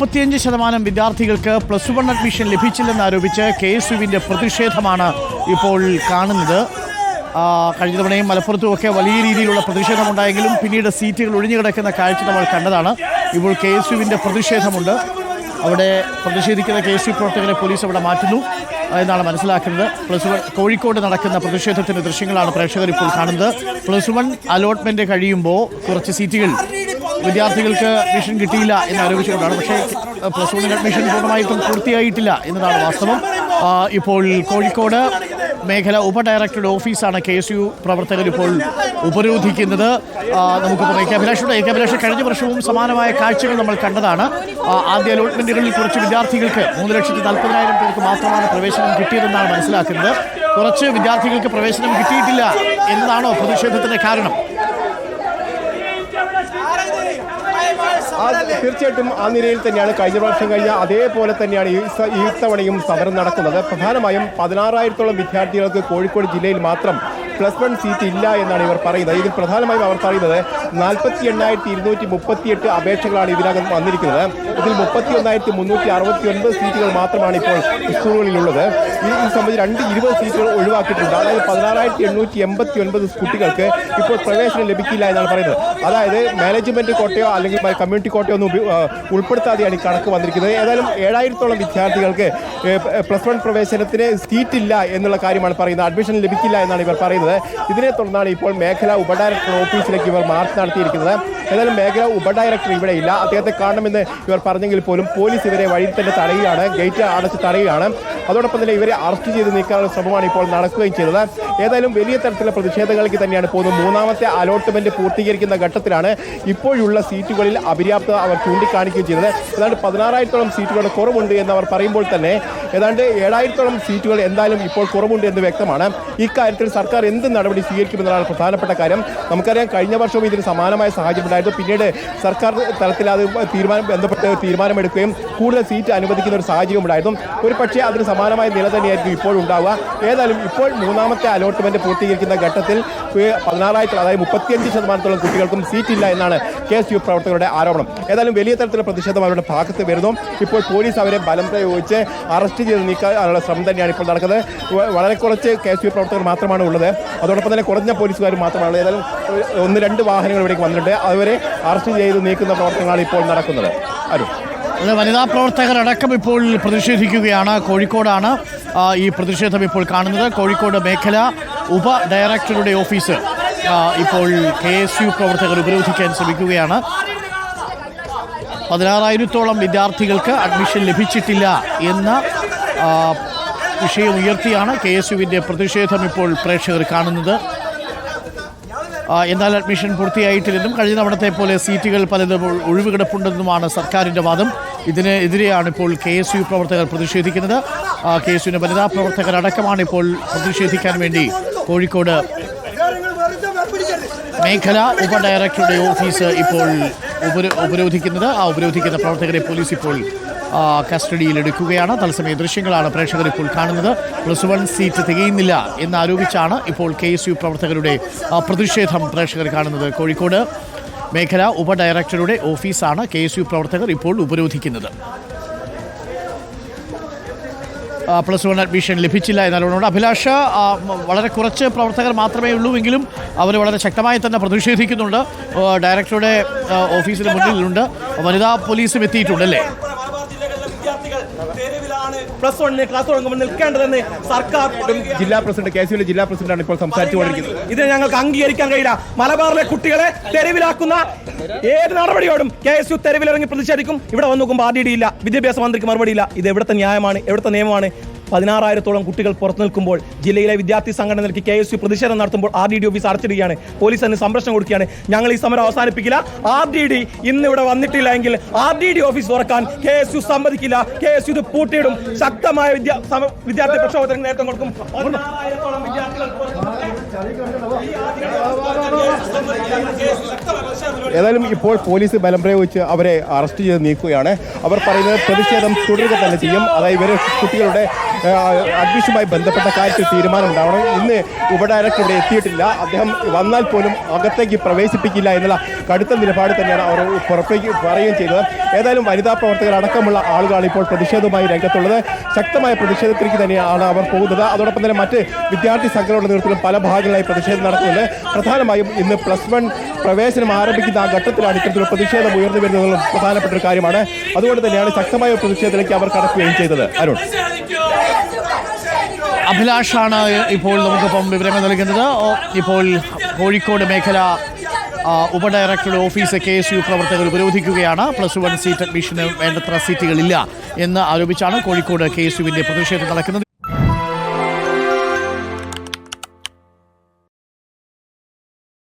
നാൽപ്പത്തിയഞ്ച് ശതമാനം വിദ്യാർത്ഥികൾക്ക് പ്ലസ് വൺ അഡ്മിഷൻ ലഭിച്ചില്ലെന്നാരോപിച്ച് കെ എസ് യുവിന്റെ പ്രതിഷേധമാണ് ഇപ്പോൾ കാണുന്നത്. കഴിഞ്ഞ തവണയും മലപ്പുറത്തും ഒക്കെ വലിയ രീതിയിലുള്ള പ്രതിഷേധമുണ്ടായെങ്കിലും പിന്നീട് സീറ്റുകൾ ഒഴിഞ്ഞു കിടക്കുന്ന കാഴ്ച നമ്മൾ കണ്ടതാണ്. ഇപ്പോൾ കെ എസ് യുവിന്റെ പ്രതിഷേധമുണ്ട്. അവിടെ പ്രതിഷേധിക്കുന്ന കെ എസ് യു പ്രവർത്തകരെ പോലീസ് അവിടെ മാറ്റുന്നു എന്നാണ് മനസ്സിലാക്കുന്നത്. പ്ലസ് വൺ കോഴിക്കോട് നടക്കുന്ന പ്രതിഷേധത്തിന്റെ ദൃശ്യങ്ങളാണ് പ്രേക്ഷകർ ഇപ്പോൾ കാണുന്നത്. പ്ലസ് വൺ അലോട്ട്മെന്റ് കഴിയുമ്പോൾ കുറച്ച് സീറ്റുകൾ വിദ്യാർത്ഥികൾക്ക് അഡ്മിഷൻ കിട്ടിയില്ല എന്ന് ആരോപിച്ചുകൊണ്ടാണ്. പക്ഷേ പ്ലസ് വണ്ണിന് അഡ്മിഷൻ പൂർണമായിട്ടും പൂർത്തിയായിട്ടില്ല എന്നതാണ് വാസ്തവം. ഇപ്പോൾ കോഴിക്കോട് മേഖല ഉപ ഡയറക്ടറുടെ ഓഫീസാണ് കെ എസ് യു പ്രവർത്തകർ ഇപ്പോൾ ഉപരോധിക്കുന്നത്. നമുക്ക് പറയാം കെ അഭിലാഷയുടെ കെ കഴിഞ്ഞ വർഷവും സമാനമായ കാഴ്ചകൾ നമ്മൾ കണ്ടതാണ്. ആദ്യ അലോട്ട്മെന്റുകളിൽ കുറച്ച് വിദ്യാർത്ഥികൾക്ക് മൂന്ന് ലക്ഷത്തി നാൽപ്പതിനായിരം പേർക്ക് മാത്രമാണ് പ്രവേശനം കിട്ടിയതെന്നാണ് മനസ്സിലാക്കുന്നത്. കുറച്ച് വിദ്യാർത്ഥികൾക്ക് പ്രവേശനം കിട്ടിയിട്ടില്ല എന്നതാണോ പ്രതിഷേധത്തിന്റെ കാരണം ആ തീർച്ചയായിട്ടും ആ നിലയിൽ തന്നെയാണ്. കഴിഞ്ഞ പ്രാവശ്യം കഴിഞ്ഞ അതേപോലെ തന്നെയാണ് ഈ ഈ തവണയും സമരം നടക്കുന്നത്. പ്രധാനമായും പതിനാറായിരത്തോളം വിദ്യാർത്ഥികൾക്ക് കോഴിക്കോട് ജില്ലയിൽ മാത്രം പ്ലസ് വൺ സീറ്റ് ഇല്ല എന്നാണ് ഇവർ പറയുന്നത്. ഇതിൽ പ്രധാനമായും അവർ പറയുന്നത് നാൽപ്പത്തി എണ്ണായിരത്തി ഇരുന്നൂറ്റി മുപ്പത്തിയെട്ട് അപേക്ഷകളാണ് ഇതിനകം വന്നിരിക്കുന്നത്. ഇതിൽ മുപ്പത്തി ഒന്നായിരത്തി മുന്നൂറ്റി അറുപത്തി ഒൻപത് സീറ്റുകൾ മാത്രമാണ് ഇപ്പോൾ സ്കൂളുകളിലുള്ളത്. ഈ സംബന്ധിച്ച് രണ്ട് ഇരുപത് സീറ്റുകൾ ഒഴിവാക്കിയിട്ടുണ്ട്. അതായത് പതിനാറായിരത്തി എണ്ണൂറ്റി എൺപത്തി ഒൻപത് കുട്ടികൾക്ക് ഇപ്പോൾ പ്രവേശനം ലഭിക്കില്ല എന്നാണ് പറയുന്നത്. അതായത് മാനേജ്മെന്റ് കോട്ടയോ അല്ലെങ്കിൽ കമ്മ്യൂണിറ്റി കോട്ടയോ ഒന്നും ഉൾപ്പെടുത്താതെയാണ് ഈ കണക്ക് വന്നിരിക്കുന്നത്. ഏതായാലും ഏഴായിരത്തോളം വിദ്യാർത്ഥികൾക്ക് പ്ലസ് വൺ പ്രവേശനത്തിന് സീറ്റില്ല എന്നുള്ള കാര്യമാണ് പറയുന്നത്. അഡ്മിഷൻ ലഭിക്കില്ല എന്നാണ് ഇവർ പറയുന്നത്. ഇതിനെ തുടർന്നാണ് ഇപ്പോൾ മേഖല ഉപഡയറക്ടർ ഓഫീസിലേക്ക് ഇവർ മാർച്ച് നടത്തിയിരിക്കുന്നത്. ഏതായാലും മേഖല ഉപഡയറക്ടർ ഇവിടെ ഇല്ല. അദ്ദേഹത്തെ കാണണമെന്ന് ഇവർ പറഞ്ഞെങ്കിൽ പോലും പോലീസ് ഇവരെ വഴിയിൽ തന്നെ തടയുകയാണ്. ഗേറ്റ് അടച്ച് തടയുകയാണ്. അതോടൊപ്പം തന്നെ ഇവരെ അറസ്റ്റ് ചെയ്ത് നീക്കാനുള്ള ശ്രമമാണ് ഇപ്പോൾ നടക്കുകയും ചെയ്തത് ഏതായാലും വലിയ തരത്തിലുള്ള പ്രതിഷേധങ്ങൾക്ക് തന്നെയാണ് പോകുന്നത്. മൂന്നാമത്തെ അലോട്ട്മെന്റ് പൂർത്തീകരിക്കുന്ന ഘട്ടത്തിലാണ് ഇപ്പോഴുള്ള സീറ്റുകളിൽ അപര്യാപ്തത അവർ ചൂണ്ടിക്കാണിക്കുകയും ചെയ്തത് ഏതാണ്ട് പതിനാറായിരത്തോളം സീറ്റുകളുടെ കുറവുണ്ട് എന്ന് അവർ പറയുമ്പോൾ തന്നെ ഏതാണ്ട് ഏഴായിരത്തോളം സീറ്റുകൾ എന്തായാലും ഇപ്പോൾ കുറവുണ്ട് എന്ന് വ്യക്തമാണ്. ഇക്കാര്യത്തിൽ സർക്കാർ എന്ത് നടപടി സ്വീകരിക്കുമെന്നതാണ് പ്രധാനപ്പെട്ട കാര്യം. നമുക്കറിയാം കഴിഞ്ഞ വർഷവും ഇതിന് സമാനമായ സാഹചര്യം ഉണ്ടായിരുന്നു. പിന്നീട് സർക്കാർ തലത്തിൽ അത് തീരുമാനം ബന്ധപ്പെട്ട് തീരുമാനമെടുക്കുകയും കൂടുതൽ സീറ്റ് അനുവദിക്കുന്ന ഒരു സാഹചര്യം ഉണ്ടായിരുന്നു. ഒരു പക്ഷേ അതിന് സമാനമായ നില തന്നെയായിരിക്കും ഇപ്പോൾ ഉണ്ടാവുക. ഏതായാലും ഇപ്പോൾ മൂന്നാമത്തെ അലോട്ട്മെന്റ് പൂർത്തീകരിക്കുന്ന ഘട്ടത്തിൽ പതിനാറായിരത്തി അതായത് മുപ്പത്തിയഞ്ച് ശതമാനത്തോളം കുട്ടികൾക്കും സീറ്റില്ല എന്നാണ് കെ എസ് യു പ്രവർത്തകരുടെ ആരോപണം. ഏതായാലും വലിയ തരത്തിലുള്ള പ്രതിഷേധം അവരുടെ ഭാഗത്ത് വരുന്നു. ഇപ്പോൾ പോലീസ് അവരെ ബലം പ്രയോഗിച്ച് അറസ്റ്റ് ചെയ്ത് നീക്കാനുള്ള ശ്രമം തന്നെയാണ് ഇപ്പോൾ നടക്കുന്നത്. വളരെ കുറച്ച് കെ എസ് യു പ്രവർത്തകർ മാത്രമാണ് ഉള്ളത്. അതോടൊപ്പം തന്നെ കുറഞ്ഞ പോലീസുകാർ മാത്രമാണ്. ഏതായാലും ഒന്ന് രണ്ട് വാഹനങ്ങൾ ഇവിടേക്ക് വന്നിട്ടുണ്ട്. അവരെ അറസ്റ്റ് ചെയ്ത് നീക്കുന്ന പ്രവർത്തനങ്ങളാണ് ഇപ്പോൾ നടക്കുന്നത്. അത് വനിതാ പ്രവർത്തകരടക്കം ഇപ്പോൾ പ്രതിഷേധിക്കുകയാണ്. കോഴിക്കോടാണ് ഈ പ്രതിഷേധം ഇപ്പോൾ കാണുന്നത്. കോഴിക്കോട് മേഖല ഉപ ഡയറക്ടറുടെ ഓഫീസ് ഇപ്പോൾ കെ എസ് യു പ്രവർത്തകർ ഉപരോധിക്കാൻ ശ്രമിക്കുകയാണ്. പതിനാറായിരത്തോളം വിദ്യാർത്ഥികൾക്ക് അഡ്മിഷൻ ലഭിച്ചിട്ടില്ല എന്ന വിഷയം ഉയർത്തിയാണ് കെ എസ് യുവിന്റെ പ്രതിഷേധം ഇപ്പോൾ പ്രേക്ഷകർ കാണുന്നത്. എന്നാൽ അഡ്മിഷൻ പൂർത്തിയായിട്ടില്ലെന്നും കഴിഞ്ഞ തവണത്തെ പോലെ സീറ്റുകൾ പലതും ഒഴിവുകിടപ്പുണ്ടെന്നുമാണ് സർക്കാരിന്റെ വാദം. ഇതിനെതിരെയാണ് ഇപ്പോൾ കെ എസ് യു പ്രവർത്തകർ പ്രതിഷേധിക്കുന്നത്. കെ എസ് യുവിന്റെ വനിതാ പ്രവർത്തകരടക്കമാണ് ഇപ്പോൾ പ്രതിഷേധിക്കാൻ വേണ്ടി കോഴിക്കോട് മേഖല ഉപ ഡയറക്ടറുടെ ഓഫീസ് ഇപ്പോൾ ഉപര ഉപരോധിക്കുന്നത്. ആ ഉപരോധിക്കുന്ന പ്രവർത്തകരെ പോലീസ് ഇപ്പോൾ കസ്റ്റഡിയിലെടുക്കുകയാണ്. തത്സമയ ദൃശ്യങ്ങളാണ് പ്രേക്ഷകർ ഇപ്പോൾ കാണുന്നത്. പ്ലസ് വൺ സീറ്റ് തികയുന്നില്ല എന്നാരോപിച്ചാണ് ഇപ്പോൾ കെ എസ് യു പ്രവർത്തകരുടെ പ്രതിഷേധം പ്രേക്ഷകർ കാണുന്നത്. കോഴിക്കോട് മേഖല ഉപ ഡയറക്ടറുടെ ഓഫീസാണ് കെ എസ് യു പ്രവർത്തകർ ഇപ്പോൾ ഉപരോധിക്കുന്നത്. പ്ലസ് വൺ അഡ്മിഷൻ ലഭിച്ചില്ല എന്നാലുണ്ട് അഭിലാഷ് വളരെ കുറച്ച് പ്രവർത്തകർ മാത്രമേ ഉള്ളൂ എങ്കിലും അവർ വളരെ ശക്തമായി തന്നെ പ്രതിഷേധിക്കുന്നുണ്ട്. ഡയറക്ടറുടെ ഓഫീസിന് മുന്നിലുണ്ട്. വനിതാ പോലീസും എത്തിയിട്ടുണ്ടല്ലേ പ്ലസ് വണ്ണിന് ക്ലാസ് തുടങ്ങുമ്പോൾ നിൽക്കേണ്ടതെന്ന് സർക്കാർ ജില്ലാ പ്രസിഡന്റ് കെ യുവിലെ ജില്ലാ പ്രസിഡന്റാണ് ഇപ്പോൾ സംസാരിച്ചുകൊണ്ടിരിക്കുന്നത് ഇതിനെ ഞങ്ങൾക്ക് അംഗീകരിക്കാൻ കഴിയില്ല. മലബാറിലെ കുട്ടികളെ തെരുവിലാക്കുന്ന ഏത് നടപടിയോടും കെ എസ് യു തെരുവിലിറങ്ങി പ്രതിഷേധിക്കും. ഇവിടെ വന്നു നോക്കുമ്പോൾ ആർ ഡി ഡി ഇല്ല. വിദ്യാഭ്യാസ മന്ത്രിക്ക് മറുപടിയില്ല ഇത് എവിടുത്തെ ന്യായമാണ്? എവിടുത്തെ നിയമമാണ്? പതിനാറായിരത്തോളം കുട്ടികൾ പുറത്തു നിൽക്കുമ്പോൾ ജില്ലയിലെ വിദ്യാർത്ഥി സംഘടനകൾക്ക് കെ എസ് യു പ്രതിഷേധം നടത്തുമ്പോൾ ആർ ഡി ഡി ഓഫീസ് അടച്ചിടുകയാണ്. പോലീസ് അതിന് സംരക്ഷണം കൊടുക്കുകയാണ്. ഞങ്ങൾ ഈ സമരം അവസാനിപ്പിക്കില്ല. ആർ ഡി ഡി ഇന്ന് ഇവിടെ വന്നിട്ടില്ല എങ്കിൽ ആർ ഡി ഡി ഓഫീസ് തുറക്കാൻ കെ എസ് യു സമ്മതിക്കില്ല. കെ എസ് യു ഇത് പൂട്ടിയിടും. ശക്തമായ വിദ്യാർത്ഥി പ്രക്ഷോഭത്തിന് നേതൃത്വം കൊടുക്കും. വിദ്യാർത്ഥികൾ ഏതായാലും ഇപ്പോൾ പോലീസ് ബലം പ്രയോഗിച്ച് അവരെ അറസ്റ്റ് ചെയ്ത് നീക്കുകയാണ്. അവർ പറയുന്നത് പ്രതിഷേധം തുടരുക തന്നെ ചെയ്യും. അതായത് ഇവരെ കുട്ടികളുടെ അഡ്മിഷനുമായി ബന്ധപ്പെട്ട കാര്യത്തിൽ തീരുമാനം ഉണ്ടാവണം ഇന്ന് ഉപഡയറക്ടർ ഇവിടെ എത്തിയിട്ടില്ല അദ്ദേഹം വന്നാൽ പോലും അകത്തേക്ക് പ്രവേശിപ്പിക്കില്ല എന്നുള്ള കടുത്ത നിലപാട് തന്നെയാണ് അവർ പുറത്തേക്ക് പറയുകയും ചെയ്തത്. ഏതായാലും വനിതാ പ്രവർത്തകർ അടക്കമുള്ള ആളുകളാണ് ഇപ്പോൾ പ്രതിഷേധവുമായി രംഗത്തുള്ളത്. ശക്തമായ പ്രതിഷേധത്തിലേക്ക് തന്നെയാണ് അവർ പോകുന്നത്. അതോടൊപ്പം തന്നെ മറ്റ് വിദ്യാർത്ഥി സംഘടനകളുടെ നേതൃത്വത്തിലും പല ഭാഗങ്ങളായി പ്രതിഷേധം നടക്കുന്നുണ്ട്. പ്രധാനമായും ഇന്ന് പ്ലസ് വൺ പ്രവേശനം ആരംഭിക്കുന്ന ആ ഘട്ടത്തിലാണ് ഇത്തരത്തിലുള്ള പ്രതിഷേധം ഉയർന്നു വരുന്നത് പ്രധാനപ്പെട്ട ഒരു കാര്യമാണ്. അതുകൊണ്ട് തന്നെയാണ് ശക്തമായ പ്രതിഷേധത്തിലേക്ക് അവർ കടക്കുകയും ചെയ്തത്. അരുൺ. അഭിലാഷാണ് ഇപ്പോൾ നമുക്കിപ്പം വിവരങ്ങൾ നൽകുന്നത്. ഇപ്പോൾ കോഴിക്കോട് മേഖല ഉപഡയറക്ടറുടെ ഓഫീസ് കെ എസ് യു പ്രവർത്തകർ ഉപരോധിക്കുകയാണ് പ്ലസ് വൺ സീറ്റ് അഡ്മിഷന് വേണ്ടത്ര സീറ്റുകളില്ല എന്ന് ആരോപിച്ചാണ് കോഴിക്കോട് കെ എസ് യുവിന്റെ പ്രതിഷേധം നടക്കുന്നത്.